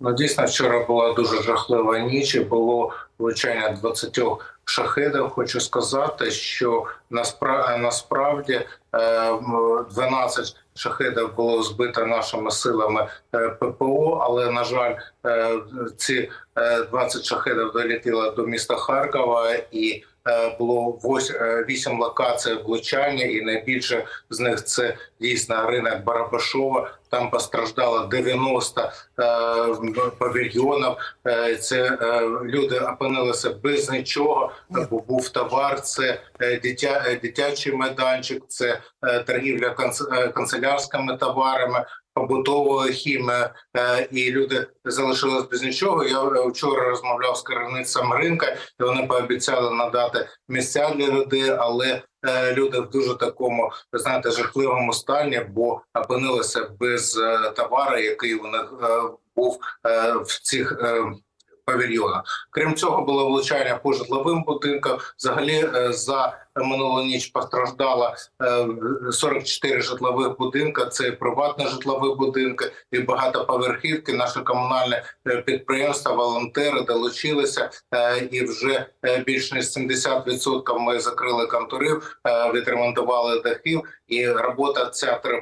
Ну, дійсно, вчора була дуже жахлива ніч. і Було влучання 20 шахедів. Хочу сказати, що наспра... насправді 12 шахедів було збито нашими силами е, ППО, але на жаль, е, ці е, 20 шахедів долетіло до міста Харкова і. е, Було 8 локацій влучання, і найбільше з них це дійсно ринок Барабашова. Там постраждало 90 е, павільйонів. Е, Це е, люди опинилися без нічого, бо був товар. Це е, дитя, е, дитячий майданчик, це е, торгівля е, канцелярськими товарами. Побутовою хімією, е, і люди залишились без нічого. Я вчора розмовляв з керівництвом ринка, і вони пообіцяли надати місця для людей, але люди в дуже такому знаєте жахливому стані, бо опинилися без товару, який у них був в цих. Е, Павільйона. Крім цього, було влучання по житловим будинкам. Взагалі е, за минулу ніч постраждало е, 44 житлових будинка. Це приватні житлові будинки і багатоповерхівки. Наше комунальне е, підприємство, волонтери долучилися, е, і вже е, більш ніж 70% ми закрили конторів, е, відремонтували дахів, і робота ця триває.